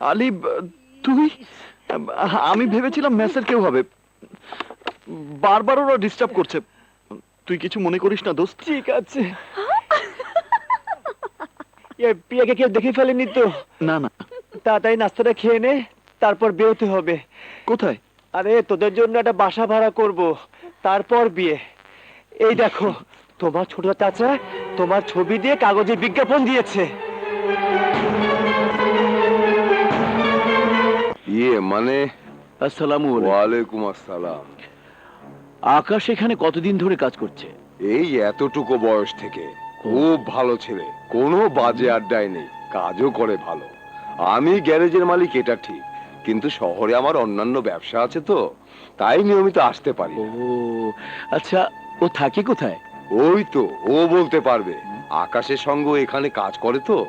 আলী আহ, তুই আমি ভেবেছিলাম মেসের কেউ হবে। বারবার ওরা ডিস্টার্ব করছে। তুই কিছু মনে করিস না দোস্ত। ঠিক আছে। কেউ দেখে ফেলেনি তো? না না। তাড়াতাড়ি নাস্তাটা খেয়ে নে তারপর বেরোতে হবে। কোথায়? আরে তোদের জন্য একটা বাসা ভাড়া করব। তারপর বিয়ে। এই দেখো তোমার ছোট চাচা তোমার ছবি দিয়ে কাগজে বিজ্ঞাপন দিয়েছে। ইয়ে মানে? আসসালামু ওয়ালাইকুম আসসালাম। আকাশ এখানে কতদিন ধরে কাজ করছে? এই এতটুকু বয়স থেকে। খুব ভালো ছেলে। কোনো বাজে আড্ডায় নেই। কাজও করে ভালো। আমি গ্যারেজের মালিক এটা ঠিক। কিন্তু শহরে আমার অন্যান্য ব্যবসা আছে তো তাই নিয়মিত আসতে পারি ও আচ্ছা ও থাকে কোথায়? ওই তো ও বলতে পারবে। আকাশের সঙ্গে এখানে কাজ করে তো।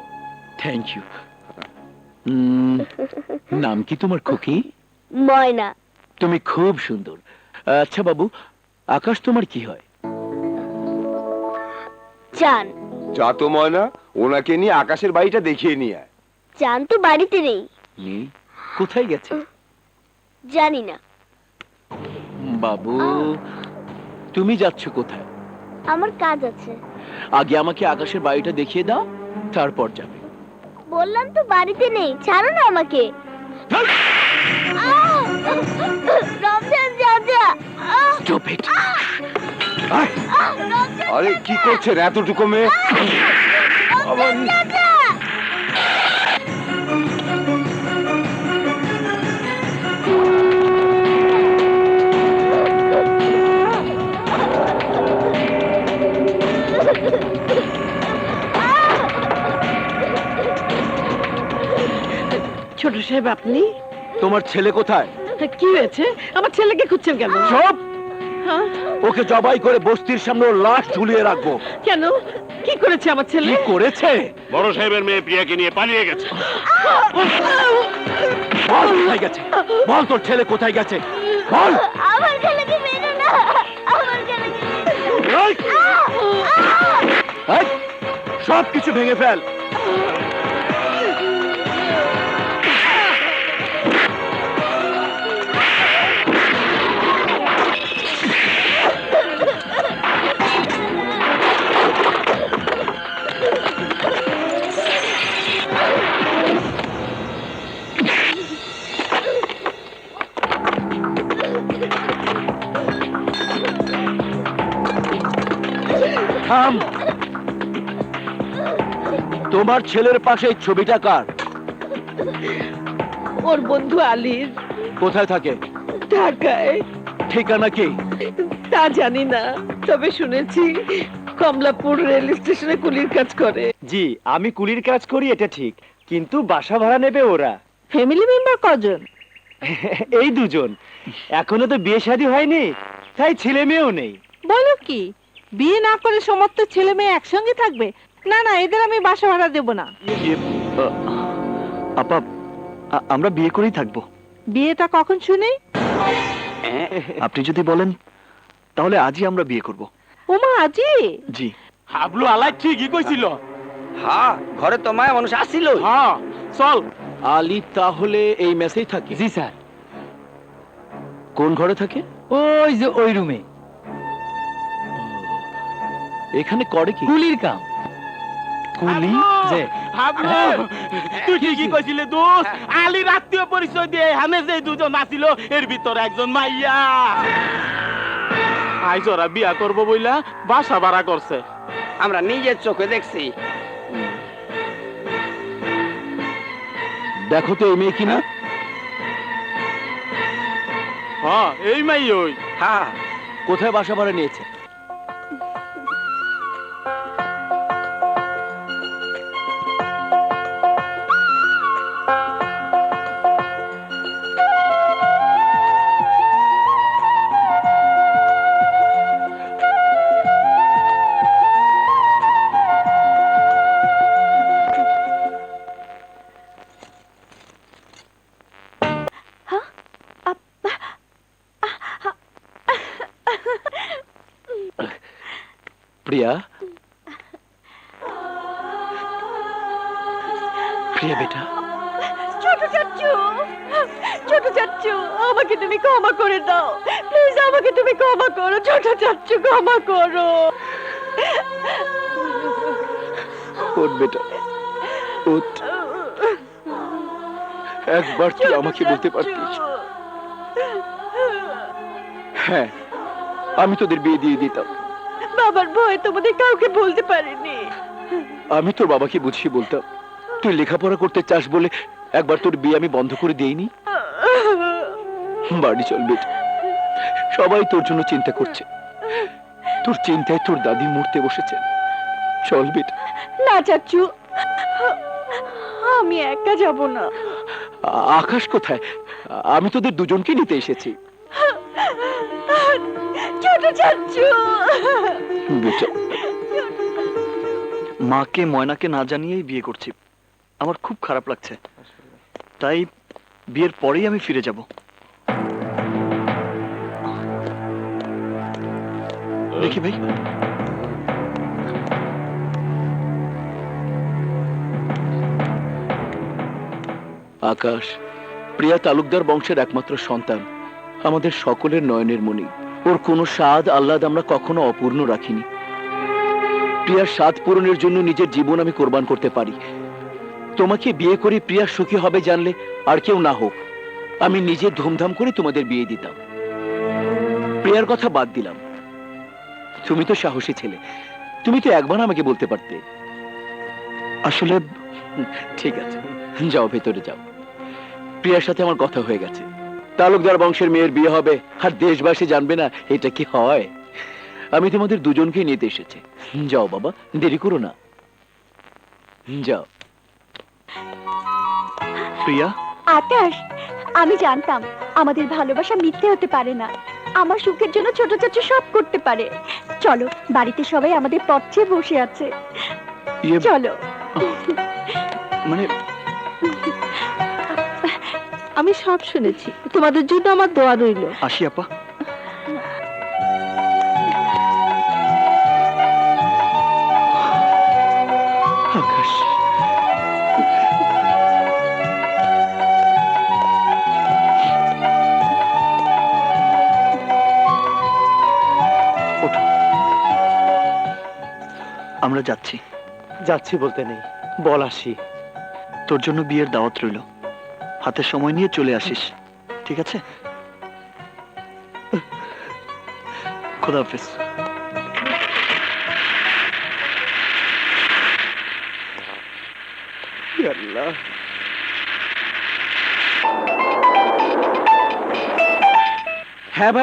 থ্যাংক ইউ নাম কি তোমার খুকি? ময়না। তুমি খুব সুন্দর। আচ্ছা বাবু আকাশ তোমার কি হয়? চান। যা তো ময়না ওনাকে নিয়ে আকাশের বাড়িটা দেখিয়ে নিয়ে আয়। চান তো বাড়িতে নেই। নেই কোথায় গেছে? জানি না। বাবু তুমি যাচ্ছ কোথায়? আমার কাজ আছে। আগে আমাকে আকাশের বাড়িটা দেখিয়ে দাও তারপর যাবে। বললাম তো বাড়িতে নেই ছাড়ো না আমাকে। রমজান চাচা আরে কি করছেন এতটুকু মেয়ে? ছোট সাহেব আপনি? তোমার ছেলে কোথায়? কি হয়েছে? আমার ছেলেকে খুঁজছেন কেন? সব হ্যাঁ? ওকে জবাই করে বস্তির সামনে ওর লাশ ঝুলিয়ে রাখব। কেন? কি করেছে আমার ছেলে? কি করেছে? বড় সাহেবের মেয়ে প্রিয়াকে নিয়ে পালিয়ে গেছে। বল কোথায় গেছে? বল তোর ছেলে কোথায় গেছে? বল! আমার ছেলেকে মেরো না! আমার ছেলেকে! সব কিছু ভেঙে ফেল। তোমার ছেলের পাশে ছবিটা কার? ওর বন্ধু আলীর। কোথায় থাকে? ঢাকায়। ঠিকানা কি? তা জানি না তবে শুনেছি কমলাপুর রেল স্টেশনে কুলির কাজ করে। জি আমি কুলির কাজ করি এটা ঠিক। কিন্তু বাসা ভাড়া নেবে ওরা। ফ্যামিলি মেম্বার কজন? এই দুজন। এখনও তো বিয়ে শাদী হয়নি তাই ছেলে মেয়েও নেই। বলো কি বিয়ে না করে সমস্ত ছেলে মেয়ে একসঙ্গে থাকবে? না না এদের আমি বাসা ভাড়া দেবো না। আপা আমরা বিয়ে করেই থাকব। বিয়েটা কখন শুনি? আপনি যদি বলেন তাহলে আজই আমরা বিয়ে করব। ওমা আজি? জি। হাবলু আলাই ঠিকই কইছিল। হ্যাঁ ঘরে তো মায়া মানুষ আসিল হ্যাঁ চল। আলী তাহলে এই মেসেই থাকে। জি স্যার। কোন ঘরে থাকে? ওই যে ওই রুমে। এখানে করে কি? কুলির কাম। কুলি যে হাবলু তুই ঠিকই কইছিলে দোস্ত আলী রাত্রিও পরিচয় দিয়ে হামে যে দুজন আসিল এর ভিতরে একজন মাইয়া। আইস ওরা বিয়া করব বইলা বাসা ভাড়া করছে। আমরা নিজের চোখে দেখছি। দেখো তো এই মেয়ে কিনা? হ্যাঁ এই মাই ওই। হ্যাঁ কোথায় বাসা ভাড়া নিয়েছে? প্রিয়া? প্রিয়া বেটা? ছোট চাচ্চু ছোট চাচ্চু আমাকে তুমি ক্ষমা করে দাও। প্লিজ আমাকে তুমি ক্ষমা করো ছোট চাচ্চু ক্ষমা করো। ওঠ বেটা ওঠ। একবার তুই আমাকে বলতে পারতিস। হ্যাঁ আমি তোদের বিয়ে দিয়ে দিতাম। বাবার ভয় তোমাদের কাউকে বলতে পারিনি। আমি তোর বাবাকে বুঝিয়ে বলতাম তুই লেখাপড়া করতে চাস বলে একবার তোর বিয়ে আমি বন্ধ করে দেইনি? বাড়ি চল বেটা। সবাই তোর জন্য চিন্তা করছে। তোর চিন্তায় তোর দাদি মরতে বসেছে। চল বেটা। না চাচ্চু আমি একা যাব না। আকাশ কোথায়? আমি তোদের দুজনকে নিতে এসেছি। বেটা মাকে, ময়নাকে না জানিয়েই বিয়ে করছি। আমার খুব খারাপ লাগছে। তাই বিয়ের পরেই আমি ফিরে যাব। দেখি ভাই। আকাশ, প্রিয়া তালুকদার বংশের একমাত্র সন্তান, আমাদের সকলের নয়নের মণি। ওর কোনো স্বাদ আহ্লাদ আমরা কখনো অপূর্ণ রাখিনি। প্রিয়ার স্বাদ পূরণের জন্য নিজের জীবন আমি কোরবান করতে পারি। তোমাকে বিয়ে করে প্রিয়া সুখী হবে জানলে আর কেউ না হোক। আমি নিজে ধুমধাম করে তোমাদের বিয়ে দিতাম। প্রিয়ার কথা বাদ দিলাম। তুমি তো সাহসী ছেলে। তুমি তো একবার আমাকে বলতে পারতে। আসলে, ঠিক আছে। যাও, ভেতরে যাও। প্রিয়ার সাথে আমার কথা হয়ে গেছে। তালুকদার বংশের মেয়ের বিয়ে হবে আর দেশবাসী জানবে না এটা কি হয়। আমি তোমাদের দুজনকে নিতে এসেছি। যাও বাবা দেরি করো না। যাও। প্রিয়া? আকাশ আমি জানতাম আমাদের ভালোবাসা মিথ্যে হতে পারে না। আমার সুখের জন্য ছোট চাচু সব করতে পারে। চলো বাড়িতে সবাই আমাদের পথে বসে আছে। ইয়ে চলো। মানে আমি সব শুনেছি। তোমাদের জন্য আমার দোয়া রইল। আসি আপা। আকাশ। আমরা যাচ্ছি। যাচ্ছি বলতে নেই। বল আসি। তোর জন্য বিয়ের দাওয়াত রইল। হাতে সময় নিয়ে চলে আসিস। ঠিক আছে? খোদা হাফেজ। আল্লাহ হ্যাঁ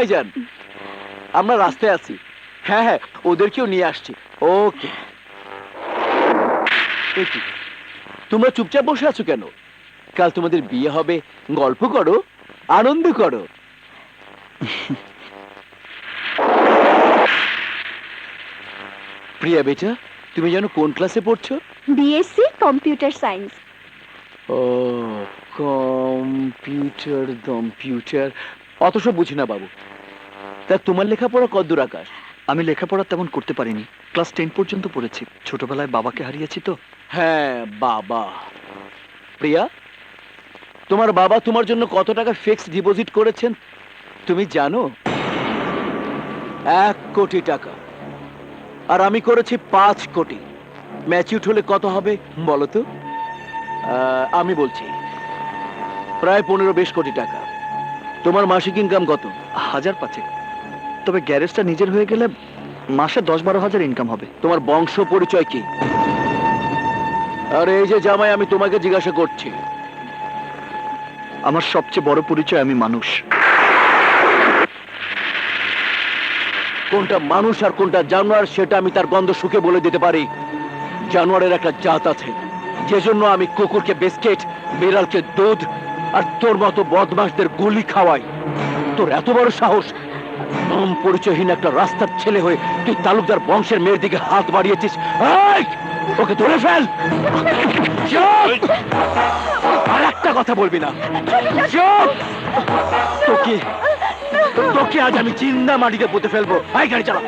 আমরা রাস্তায় আছি। হ্যাঁ হ্যাঁ ওদেরকেও নিয়ে আসছি। ওকে। তোমরা চুপচাপ বসে আছো কেন? কাল তোমাদের বিয়ে হবে। গল্প করো আনন্দ করো। প্রিয়া বেটা তুমি জানো কোন ক্লাসে পড়ছো? বিএসসি কম্পিউটার সায়েন্স ও কম্পিউটার কম্পিউটার অত সব বুঝি না বাবু। তা তোমার লেখাপড়া কদ্দূর আকাশ আমি লেখাপড়া তেমন করতে পারিনি। ক্লাস টেন পর্যন্ত পড়েছি। ছোটবেলায় বাবাকে হারিয়েছি তো। হ্যাঁ বাবা। প্রিয়া তোমার বাবা তোমার জন্য কত টাকা ফিক্সড ডিপোজিট করেছেন? তুমি জানো? এক কোটি টাকা। আর আমি করেছি পাঁচ কোটি। ম্যাচিউট হলে কত হবে বলো তো আমি বলছি, প্রায় পনেরো বিশ কোটি টাকা। তোমার মাসিক ইনকাম কত? হাজার পাঁচেক। তবে গ্যারেজটা নিজের হয়ে গেলে মাসে দশ বারো হাজার ইনকাম হবে। তোমার বংশ পরিচয় কি? আর, এই যে জামাই, আমি তোমাকে জিজ্ঞাসা করছি। আমার সবচেয়ে বড় পরিচয় আমি মানুষ। কোনটা মানুষ আর কোনটা জানোয়ার, সেটা আমি তার গন্ধ শুকে বলে দিতে পারি। জানোয়ারের একটা জাত আছে। যে জন্য আমি কুকুরকে বিস্কিট, বিড়ালকে দুধ আর তোর মতো বদমাসদের গুলি খাওয়াই। তোর এত বড় সাহস, নাম পরিচয়হীন একটা রাস্তার ছেলে হয়ে তুই তালুকদার বংশের মেয়ের দিকে হাত বাড়িয়েছিস! ওকে ধরে ফেল! আর একটা কথা বলবি না! তোকে তোকে আজ আমি চিন্তা মাটিতে পুঁতে ফেলব ভাই গাড়ি চালা